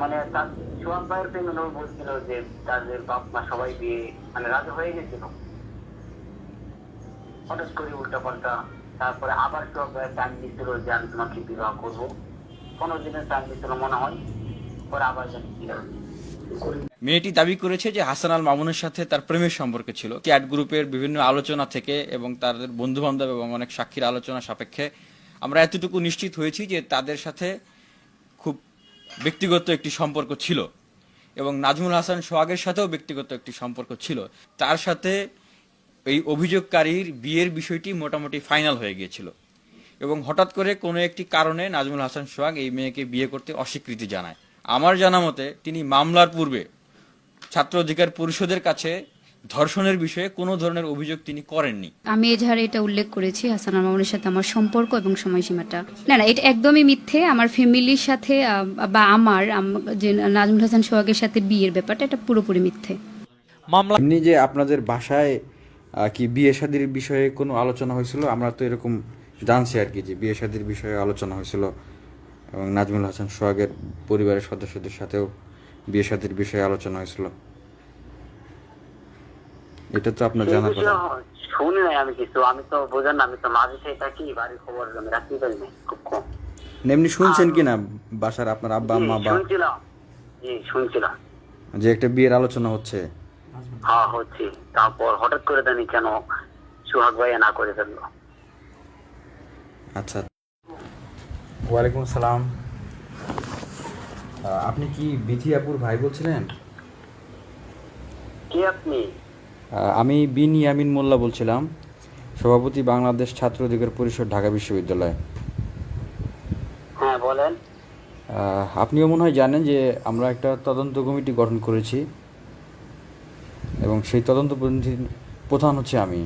মানে তার সোহাগ ভাইয়ের পেমেন্ট ও বলছিল যে তাদের বাপ মা সবাই বিয়ে মানে রাজি হয়ে গেছিল। হঠাৎ করে উল্টা পাল্টা তারপরে আবার সোহাগ ভাইয়ের টাইম দিচ্ছিল যে আমি তোমাকে বিবাহ করব। পনেরো দিনের টাইম দিচ্ছিল মনে হয়। পরে আবার জানি মেয়েটি দাবি করেছে যে হাসান আল মামুনের সাথে তার প্রেমের সম্পর্ক ছিল। চ্যাট গ্রুপের বিভিন্ন আলোচনা থেকে এবং তাদের বন্ধু বান্ধব এবং অনেক সাক্ষীর আলোচনা সাপেক্ষে আমরা এতটুকু নিশ্চিত হয়েছি যে তাদের সাথে ব্যক্তিগত একটি সম্পর্ক ছিল এবং নাজমুল হাসান সোহাগের সাথেও ব্যক্তিগত একটি সম্পর্ক ছিল। তার সাথে এই অভিযোগকারীর বিয়ের বিষয়টি মোটামুটি ফাইনাল হয়ে গিয়েছিল এবং হঠাৎ করে কোনো একটি কারণে নাজমুল হাসান সোহাগ এই মেয়েকে বিয়ে করতে অস্বীকৃতি জানায়। আমার জানা মতে তিনি মামলার পূর্বে ছাত্র অধিকার পরিষদের কাছে ধর্ষণের বিষয়ে কোনো ধরনের অভিযোগ তিনি করেননি। আমি এজাহারে এটা উল্লেখ করেছি হাসান আর মামুনের সাথে আমার সম্পর্ক এবং সময়সীমাটা। না না এটা একদমই মিথ্যে। আমার ফ্যামিলির সাথে বা আমার যে নাজমুল হাসান সোহাগের সাথে বিয়ের ব্যাপারটা এটা পুরোপুরি মিথ্যে। মামলা এমনি যে আপনাদের বাসায় কি বিয়ে শাদির বিষয়ে কোনো আলোচনা হয়েছিল? আমরা তো এরকম জানছি আর কি যে বিয়ে শাদির বিষয়ে আলোচনা হয়েছিল। এবং নাজমুল হাসান সোহাগের পরিবারের সদস্যদের সাথেও বিয়ে শাদির বিষয়ে আলোচনা হয়েছিল। এটা তো আপনার জানার কথা। শুনি নাই আমি কিছু আমি তো বোঝেন না আমি তো মাঝে সেই থাকি বাড়ির খবর আমি রাখতে পারি না খুব কম। এমনি শুনছেন কি না বাসার আপনার আব্বা আম্মা বা? শুনছিলাম। জি শুনছিলাম। যে একটা বিয়ের আলোচনা হচ্ছে। হ্যাঁ হচ্ছে। তারপর হঠাৎ করে জানি কেন সুহাগ ভাইয়া না করে ফেলল। আচ্ছা। ওয়ালাইকুম সালাম আপনি কি বিথি আপুর ভাই বলছিলেন? কে আপনি? আমি বিন ইয়ামিন মোল্লা বলছিলাম সভাপতি বাংলাদেশ ছাত্র অধিকার পরিষদ ঢাকা বিশ্ববিদ্যালয়। হ্যাঁ বলেন। আপনিও মনে হয় জানেন যে আমরা একটা তদন্ত কমিটি গঠন করেছি এবং সেই তদন্ত প্রধান হচ্ছে আমি।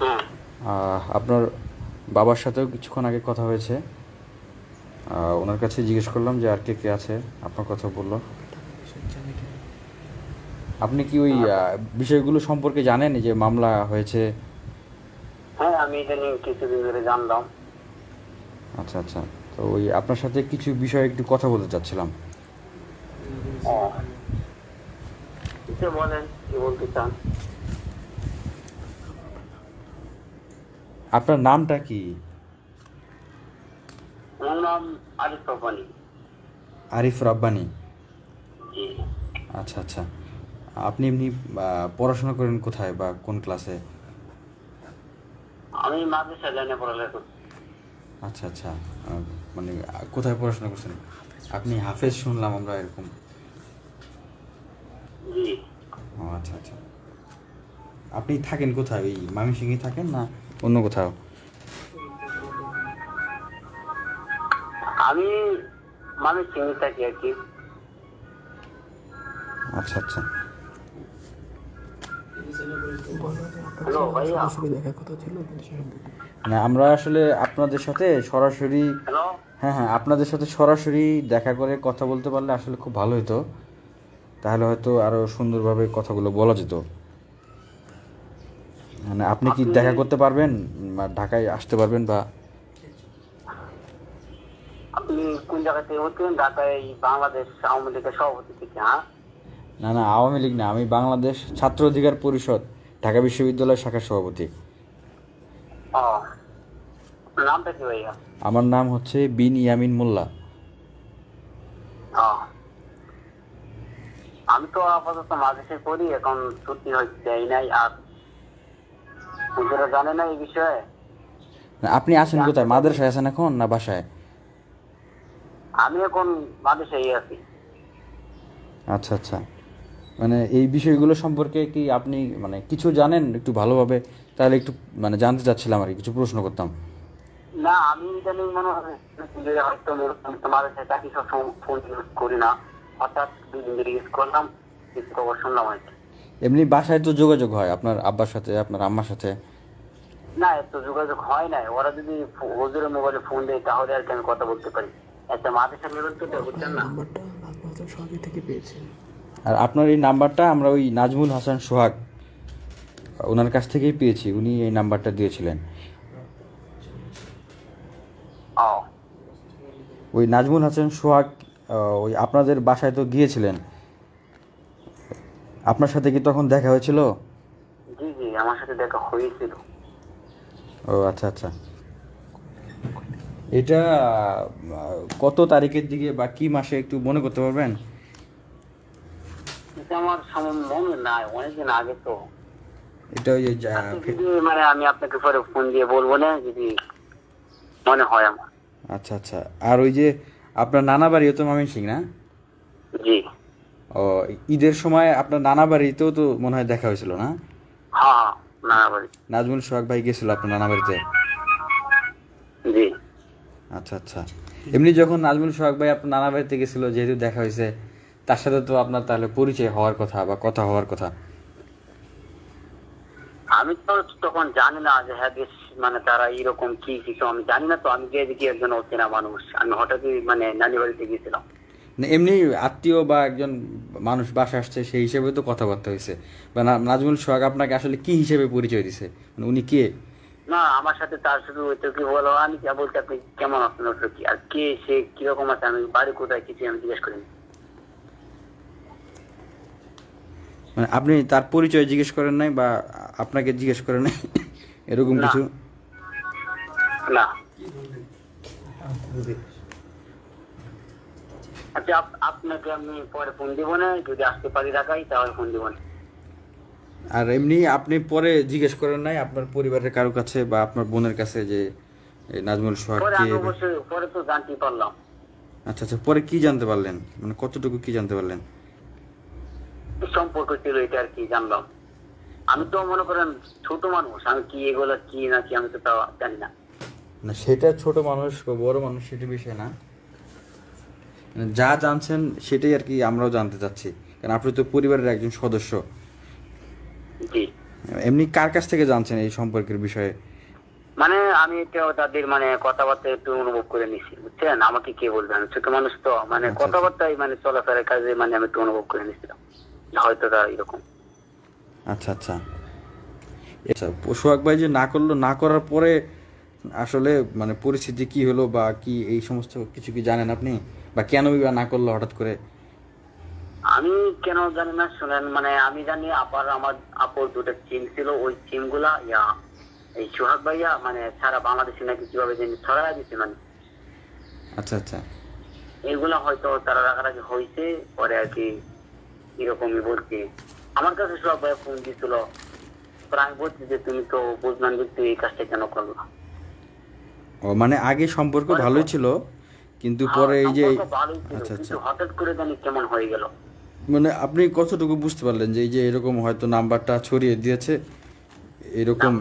হ্যাঁ। আপনার বাবার সাথেও কিছুক্ষণ আগে কথা হয়েছে। ওনার কাছে জিজ্ঞেস করলাম যে আর কে কে আছে আপনার কথা বলল। আপনি কি ওই বিষয়গুলো সম্পর্কে জানেন? যে মামলা হয়েছে। হ্যাঁ আমি এটা নিয়ে কিছুদিন ধরে জানলাম। আচ্ছা আচ্ছা। তো ওই আপনার সাথে কিছু বিষয়ে একটু কথা বলতে চাচ্ছিলাম। বলেন কি বলতে চান? আপনার নামটা কি? আমার নাম আরিফ রব্বানি। আরিফ রাব্বানি। আচ্ছা আচ্ছা। আপনি এমনি পড়াশোনা করেন কোথায় বা কোন ক্লাসে আমি মাদ্রাসা লাইনে পড়ালেখা করছি আচ্ছা আচ্ছা। মানে কোথায় পড়াশোনা করছেন? আপনি হাফেজ শুনলাম আমরা এরকম। ও আচ্ছা আচ্ছা। আপনি থাকেন কোথায়? ওই মামিসিংহে থাকেন না অন্য কোথাও? আমি মানে চিনি থাকি আর কি। আচ্ছা আচ্ছা। মানে আমরা আসলে আপনাদের সাথে সরাসরি হ্যাঁ হ্যাঁ আপনাদের সাথে সরাসরি দেখা করে কথা বলতে পারলে আসলে খুব ভালো হতো তাহলে হয়তো আরও সুন্দরভাবে কথাগুলো বলা যেত মানে আপনি কি দেখা করতে পারবেন বা ঢাকায় আসতে পারবেন বা আপনি কোন জায়গা থেকে ঢাকায় বাংলাদেশ আওয়ামী লীগের সভাপতি থেকে হ্যাঁ না না আওয়ামী লীগ না আমি বাংলাদেশ ছাত্র অধিকার পরিষদ ঢাকা বিশ্ববিদ্যালয় শাখার সভাপতি। আমার নাম হচ্ছে বিন ইয়ামিন মোল্লা। আমি তো আপাতত মাদ্রাসায় পড়ি এখন ছুটি হচ্ছে নাই আর হুজুরা জানে না এই বিষয়ে। আপনি আছেন কোথায়? মাদ্রাসায় আছেন এখন না বাসায়? আমি এখন মাদ্রাসায় আছি। আচ্ছা আচ্ছা। মানে এই বিষয়গুলো সম্পর্কে কি আপনি মানে কিছু জানেন একটু ভালোভাবে? তাহলে একটু মানে জানতে চাচ্ছিলাম আর কি কিছু প্রশ্ন করতাম। না আমি ইদানিং মনে হয় যে হয়তো আমি তো মাদ্রাসায় চাকরি ফোন ইউজ করি না। হঠাৎ দুই দিন ধরে ইউজ করলাম কিছু খবর শুনলাম আর কি। এমনি বাসায় তো যোগাযোগ হয় আপনার আব্বার সাথে আপনার আম্মার সাথে? না এত যোগাযোগ হয় নাই। ওরা যদি হুজুরের মোবাইলে ফোন দেয় তাহলে আর কি আমি কথা বলতে পারি। একটা মাদ্রাসা লেভেল তো বুঝছেন না। নাম্বারটা হাসান সোহাগের থেকে পেয়েছি আর আপনার এই নাম্বারটা আমরা ওই নাজমুল হাসান সোহাগ ওনার কাছ থেকেই পেয়েছি উনি এই নাম্বারটা দিয়েছিলেন। ওই নাজমুল হাসান সোহাগ ওই আপনাদের বাসায় তো গিয়েছিলেন। আপনার সাথে কি তখন দেখা হয়েছিল? জি জি আমার সাথে দেখা হয়েছিল। ও আচ্ছা আচ্ছা। এটা কত তারিখের দিকে বা কি মাসে একটু মনে করতে পারবেন? আমার মনে নাই অনেকদিন আগে তো। এটা ওই মানে আমি আপনাকে পরে ফোন দিয়ে বলব না যদি মনে হয় আমার। আচ্ছা আচ্ছা। আর ওই যে আপনার নানা বাড়িও তো ময়মনসিং না? জি। ও ঈদের সময় আপনার নানা বাড়িতেও তো মনে হয় দেখা হয়েছিল না? হ্যাঁ হ্যাঁ না বাড়ি। নাজমুল সোহাগ ভাই গেছিল আপনার নানা বাড়িতে? জি। আচ্ছা আচ্ছা। এমনি যখন নাজমুল সোহাগ ভাই আপনার নানা বাড়িতে গেছিল যেহেতু দেখা হয়েছে তার সাথে তো আপনার তাহলে পরিচয় হওয়ার কথা বা কথা হওয়ার কথা। আমি তো তখন জানি না যে হ্যাঁ বেশ মানে তারা এরকম কি কিছু আমি জানি না তো আমি গিয়ে দেখি একজন অচেনা মানুষ আমি হঠাৎই মানে নানি বাড়িতে গেছিলাম এমনি আত্মীয় বা একজন মানুষ বাসা আসছে সেই হিসেবে তো কথাবার্তা হয়েছে। বা নাজমুল সোহাগ আপনাকে আসলে কি হিসেবে পরিচয় দিছে? মানে উনি কে? না আমার সাথে তার শুধু ওইটা কি বলো আমি বলতে আপনি কেমন আছেন? ওটা কি আর কে সে কীরকম আছে আমি বাড়ি কোথায় কিছু আমি জিজ্ঞেস করিনি। মানে আপনি তার পরিচয় জিজ্ঞেস করেন নাই বা আপনাকে জিজ্ঞেস করেন নাই? এরকম কিছু? না। আচ্ছা আপনাকে আমি পরে ফোন দিব না যদি আসতে পারি ঢাকায় তাহলে ফোন দিব না। আর এমনি আপনি পরে জিজ্ঞেস করেন নাই আপনার পরিবারের কারও কাছে বা আপনার বোনের কাছে যে নাজমুল সোহাগ পরে কে পরে তো জানতে পারলাম। আচ্ছা আচ্ছা পরে কি জানতে পারলেন? মানে কতটুকু কি জানতে পারলেন? সম্পর্ক ছিল এটা আর কি জানলাম। আমি তো মনে করেন ছোট মানুষ আমি কি এগুলো কি না কি আমি তো তাও জানি না। না সেটা ছোট মানুষ বা বড় মানুষ সেটা বিষয় না। যা জানছেন সেটাই আর কি আমরাও জানতে চাচ্ছি। কারণ আপনি তো পরিবারের একজন সদস্য। এমনি কার কাছ থেকে জানছেন এই সম্পর্কের বিষয়ে? মানে আমি এটা তাদের মানে কথাবার্তা একটু অনুভব করে নিছি বুঝছেন? আমাকে কে বলবে? আমি ছোট মানুষ তো মানে আচ্ছা, কথাবার্তাই মানে চলাফেরার কাজে মানে আমি একটু অনুভব করে নিছিলাম। হয়তো তারা এরকম। আচ্ছা আচ্ছা। আচ্ছা সোহাগ ভাই যে না করল না করার পরে আসলে মানে পরিস্থিতি কি হলো বা কি এই সমস্ত কিছু কি জানেন আপনি? বা কেন বা না করল হঠাৎ করে? আমি কেন জানি না শুনেন মানে আমি জানি আপার আমার আপুর দুটো চিম ছিল ওই চিমগুলা ইয়া এই সোহাগ ভাইয়া মানে সারা বাংলাদেশে নাকি কীভাবে জানি ছড়াই দিচ্ছে মানে। আচ্ছা আচ্ছা। এগুলা হয়তো তারা রাগারাগি হয়েছে পরে আর কি এরকমই বলছি আমার কাছে ভাইয়া ফোন দিয়েছিল পরে আমি বলছি যে তুমি তো বুঝলাম যে তুই এই কাজটা কেন করল? ও মানে আগে সম্পর্ক ভালোই ছিল কিন্তু পরে এই যে হ্যাঁ, আচ্ছা আচ্ছা। হঠাৎ করে জানি কেমন হয়ে গেল। মানে আপনি কতটুকু বুঝতে পারলেন যে এই যে এরকম হয়তো নাম্বারটা ছড়িয়ে দিয়েছে? এরকম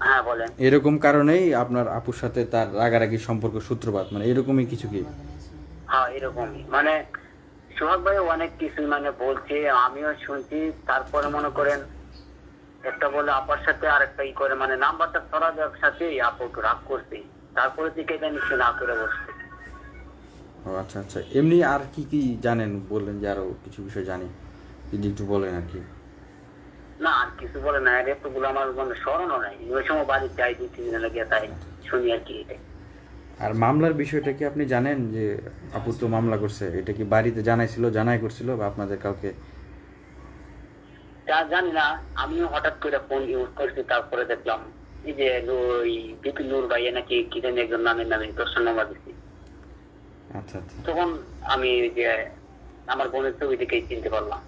হ্যাঁ বলেন। এরকম কারণেই আপনার আপুর সাথে তার রাগারাগি সম্পর্ক সূত্রপাত মানে এরকমই কিছু কি? হ্যাঁ এরকমই। মানে সোহাগ ভাই অনেক কিছু মানে বলছে আমিও শুনছি তারপরে মনে করেন একটা বলে আপার সাথে আর একটা ই করে মানে নাম্বারটা ছড়া দেওয়ার সাথে আপু রাগ করছে। তারপরে থেকে জানি সে না করে বসছে। ও আচ্ছা আচ্ছা। এমনি আর কি কি জানেন? বললেন যে আরও কিছু বিষয় জানি। যদি একটু বলেন আর কি। না আর কিছু বলে না। এতগুলো আমার মানে স্মরণও নাই। ওই সময় বাড়ি যাই দুই তিন দিন লাগে তাই শুনি আর কি এটাই। আর মামলার বিষয়টা কি আপনি জানেন যে আপু তো মামলা করছে? এটা কি বাড়িতে জানাইছিল জানাই করছিল বা আপনাদের কাউকে? তা জানি না আমিও হঠাৎ করে ফোন ইউজ করছি তারপরে দেখলাম এই যে ওই বিপিন নূর ভাইয়া নাকি কি জানি একজন নামের নামে দর্শন নাম্বার দিচ্ছি আচ্ছা আচ্ছা। তখন আমি যে আমার বোনের ছবি দেখেই চিনতে পারলাম।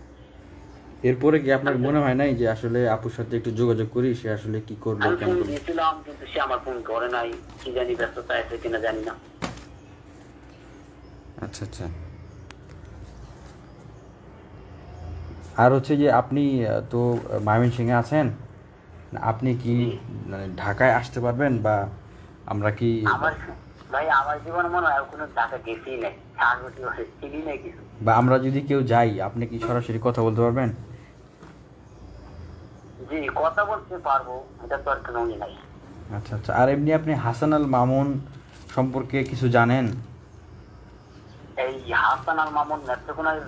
এরপরে কি আপনার মনে হয় নাই যে আসলে আপুর সাথে একটু যোগাযোগ করি সে আসলে কি করবে আমি ফোন দিয়েছিলাম কিন্তু সে আমার ফোন করে নাই। কি জানি ব্যস্ততা আছে কিনা জানি না। আচ্ছা আচ্ছা। আর হচ্ছে যে আপনি আহ, তো ময়মনসিংহে আছেন আপনি কি মানে ঢাকায় আসতে পারবেন বা আমরা কি আমার ভাই আমার জীবনে মনে হয় কোনো টাকা গেছি নাই। বা আমরা যদি কেউ যাই আপনি কি সরাসরি কথা বলতে পারবেন? জি কথা বলতে পারব এটা তো আর কোনো নাই। আচ্ছা আচ্ছা। আর এমনি আপনি হাসান আল মামুন সম্পর্কে কিছু জানেন? এই হাসান আল মামুন নেত্রকোনার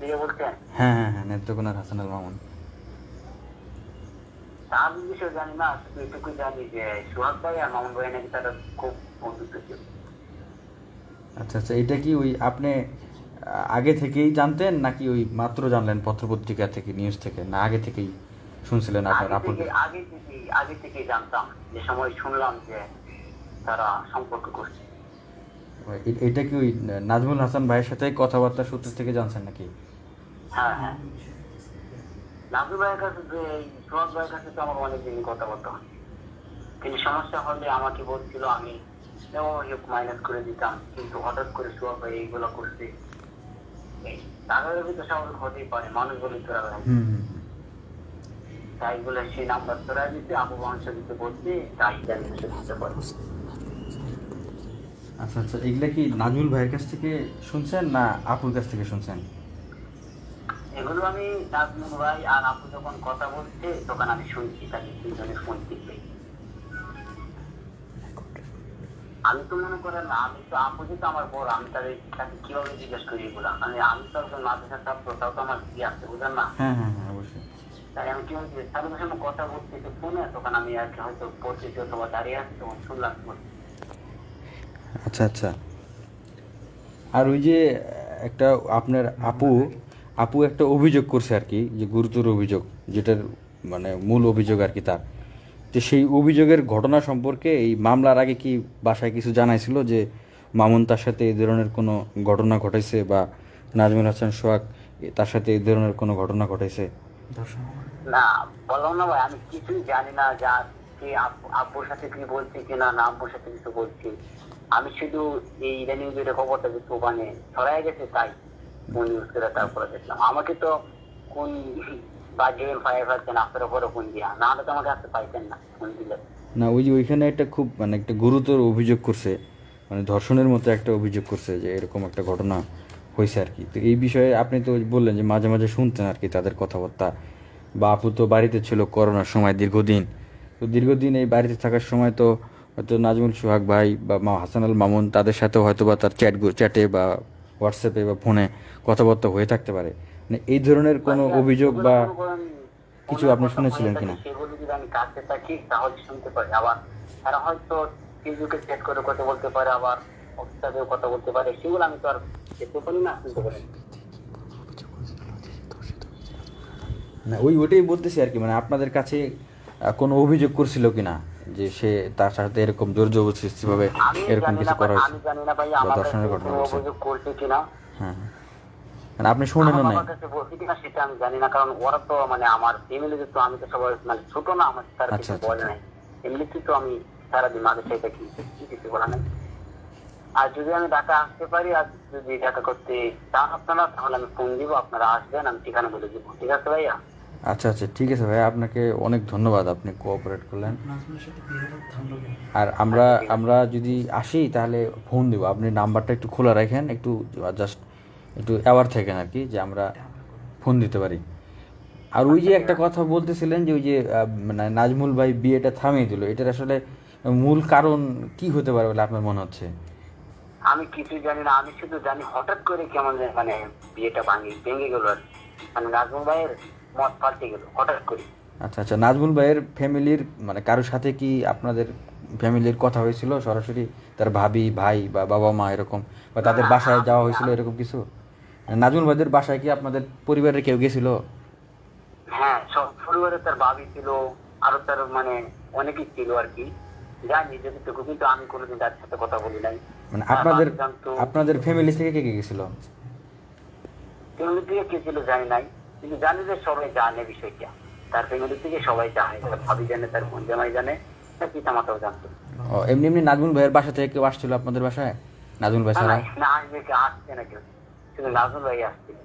দিয়ে বলছেন? হ্যাঁ হ্যাঁ হ্যাঁ নেত্রকোনার হাসান আল মামুন। তার বিষয়ে জানি না জানি যে সোহাগ ভাই আর মামুন ভাই নাকি তারা খুব বন্ধুত্ব ছিল। আচ্ছা আচ্ছা এটা কি ওই আপনি আগে থেকেই জানতেন নাকি ওই মাত্র জানলেন পত্রপত্রিকা থেকে নিউজ থেকে না আগে থেকেই? শুনছিলেন আপনার আগে আপুর আগে থেকে আগে থেকে জানতাম যে সময় শুনলাম যে তারা সম্পর্ক করছে। এটা কি ওই নাজমুল হাসান ভাইয়ের সাথে কথাবার্তা সূত্র থেকে জানছেন নাকি? হ্যাঁ হ্যাঁ। নাজু ভাইয়ের কাছে যে সুহাগ ভাইয়ের কাছে তো আমার অনেকদিনই কথা বলতে হয়। তিনি সমস্যা হলে আমাকে বলছিল আমি মাইনাস করে দিতাম কিন্তু হঠাৎ করে সুহাগ ভাই এইগুলো করছে। তাদের ভিতরে স্বাভাবিক হতেই পারে মানুষ বলে হুম, হুম। তাই বলে সেই নাম্বার তোরা দিতে আবু বংশ দিতে বলছে তাই জানি সে দিতে পারে। আচ্ছা আচ্ছা এগুলা কি নাজমুল ভাইয়ের কাছ থেকে শুনছেন না আপুর কাছ থেকে শুনছেন? এগুলো আমি নাজমুল ভাই আর আপু যখন কথা বলছে তখন আমি শুনছি তাকে দুজনে ফোন দিতে। আমি তো মনে করেন আমি তো আপু যেহেতু আমার বড় আমি তাদের তাকে কীভাবে জিজ্ঞেস করি এগুলো? আমি আমি তো একজন মাদ্রাসা ছাত্র তাও তো আমার কি আছে বুঝলেন না? হ্যাঁ হ্যাঁ হ্যাঁ অবশ্যই। তাই আমি কি বলছি তাদের সঙ্গে কথা বলছি তো ফোনে তখন আমি আর কি হয়তো পড়তেছি অথবা দাঁড়িয়ে আছি তখন শুনলাম। আচ্ছা আচ্ছা। আর ওই যে একটা আপনার আপু আপু একটা অভিযোগ করছে আর কি যে গুরুতর অভিযোগ যেটার মানে মূল অভিযোগ আর কি তার। তো সেই অভিযোগের ঘটনা সম্পর্কে এই মামলার আগে কি বাসায় কিছু জানাইছিল যে মামুন তার সাথে এই ধরনের কোনো ঘটনা ঘটেছে বা নাজমুল হাসান সোহাগ তার সাথে এই ধরনের কোনো ঘটনা ঘটেছে দর্শন না বললাম না ভাই, আমি কিছুই জানি না যা কে আব্বুর সাথে কি বলছি কিনা না আব্বুর সাথে কিছু বলছি। আমি শুধু এই ইদানিং যেটা খবরটা যে মানে ছড়াই গেছে, তাই ফোন ইউজ করে তারপরে দেখলাম। আমাকে তো কোন বাজে ফায়ার পাচ্ছেন আপনার উপরে ফোন দিয়া। না হলে তো আমাকে আসতে পাইতেন না, ফোন দিলে। না, ওই যে ওইখানে একটা খুব মানে একটা গুরুতর অভিযোগ করছে মানে ধর্ষণের মতো একটা অভিযোগ করছে যে এরকম একটা ঘটনা হয়েছে আর কি। তো এই বিষয়ে আপনি তো বললেন যে মাঝে মাঝে শুনতেন আর কি তাদের কথাবার্তা। বা আপু তো বাড়িতে ছিল করোনার সময় দীর্ঘদিন। তো দীর্ঘদিন এই বাড়িতে থাকার সময় তো হয়তো নাজমুল সোহাগ ভাই বা মা হাসান আল মামুন তাদের সাথেও হয়তো বা তার চ্যাট চ্যাটে বা হোয়াটসঅ্যাপে বা ফোনে কথাবার্তা হয়ে থাকতে পারে। মানে এই ধরনের কোনো অভিযোগ বা কিছু আপনি শুনেছিলেন কিনা? শুনতে আবার কথা বলতে পারে, আবার কথা বলতে পারে। সেগুলো আমি তো আর না। না। না ওই ওটাই বলতেছি আর কি মানে আপনাদের কাছে কোনো অভিযোগ করছিল কিনা যে সে তার সাথে এরকম জোর জবরদস্তি ভাবে এরকম কিছু না করা হয়েছে না বা ধর্ষণের ঘটনা হয়েছে হ্যাঁ হ্যাঁ। মানে আপনি কাছে বলছে কিনা সেটা আমি জানি না কারণ ওরা তো মানে আমার ফ্যামিলিতে তো আমি তো সবাই মানে ছোট না আমার তারা আচ্ছা, কিছু আচ্ছা, বলে নাই। এমনিতে তো আমি সারাদিন মাঝে সেটা কি কি কিছু বলা নাই। আর যদি আমি ঢাকা আসতে পারি আর যদি দেখা করতে চান আপনারা তাহলে আমি ফোন দিব আপনারা আসবেন আমি ঠিকানা বলে দিব। ঠিক আছে ভাইয়া? আচ্ছা আচ্ছা ঠিক আছে ভাই আপনাকে অনেক ধন্যবাদ আপনি কোঅপারেট করলেন। আর আমরা আমরা যদি আসি তাহলে ফোন দেবো। আপনি নাম্বারটা একটু খোলা রাখেন একটু জাস্ট একটু অ্যাওয়ার থাকেন আর কি যে আমরা ফোন দিতে পারি। আর ওই যে একটা কথা বলতেছিলেন যে ওই যে আহ, মানে নাজমুল ভাই বিয়েটা থামিয়ে দিল এটার আসলে মূল কারণ কি হতে পারে বলে আপনার মনে হচ্ছে? আমি কিছু জানি না আমি শুধু জানি হঠাৎ করে কেমন মানে বিয়েটা ভাঙি ভেঙে গেল আর মানে নাজমুল ভাইয়ের মত পাল্টে গেল হঠাৎ করে। আচ্ছা আচ্ছা নাজমুল ভাইয়ের ফ্যামিলির মানে কারোর সাথে কি আপনাদের ফ্যামিলির কথা হয়েছিল? সরাসরি তার ভাবি ভাই বা বাবা মা এরকম বা তাদের বাসায় যাওয়া হয়েছিল এরকম কিছু? নাজমুল ভাইদের বাসায় কি আপনাদের পরিবারের কেউ গেছিল? হ্যাঁ সব পরিবারে তার ভাবি ছিল আরও তার মানে অনেকেই ছিল আর কি। জানি যতটুকু কিন্তু আমি কোনোদিন তার সাথে কথা বলি নাই। মানে আপনাদের আপনাদের ফ্যামিলি থেকে কে কে গেছিল? ফ্যামিলি থেকে কে ছিল জানি নাই কিন্তু জানি যে সবাই জানে বিষয়টা। তার ফ্যামিলি থেকে সবাই জানে তার ভাবি জানে তার বোন জামাই জানে তার পিতা মাতাও জানতো। ও এমনি এমনি নাজমুল ভাইয়ের বাসা থেকে কেউ আসছিল আপনাদের বাসায়? নাজমুল ভাই না, ছাড়া? না, না আসবে কি আসছে না কেউ। শুধু নাজুল ভাই আসছিল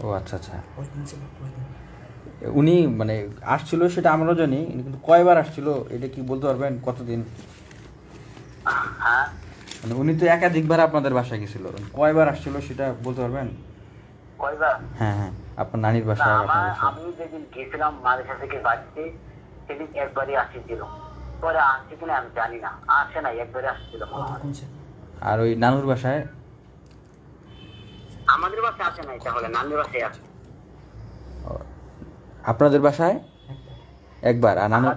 ও আচ্ছা আচ্ছা। উনি মানে আসছিল সেটা আমরাও জানি কিন্তু কয়বার আসছিল এটা কি বলতে পারবেন? কতদিন? হ্যাঁ? মানে উনি তো একাধিকবার আপনাদের বাসায় গেছিল। কয়বার আসছিল সেটা বলতে পারবেন? কয়বার? হ্যাঁ হ্যাঁ আপনার নানির বাসায়। আমি যেদিন গেছিলাম থেকে বাড়িতে সেদিন একবারই আসেছিল। পরে আসছে কিনা আমি জানি না। আসে না একবারই আসছিল। আর ওই নানুর বাসায়? আমাদের বাসায় আসে নাই তাহলে নানির বাসায় আসে। আপনাদের বাসায়? একবার আর নানুর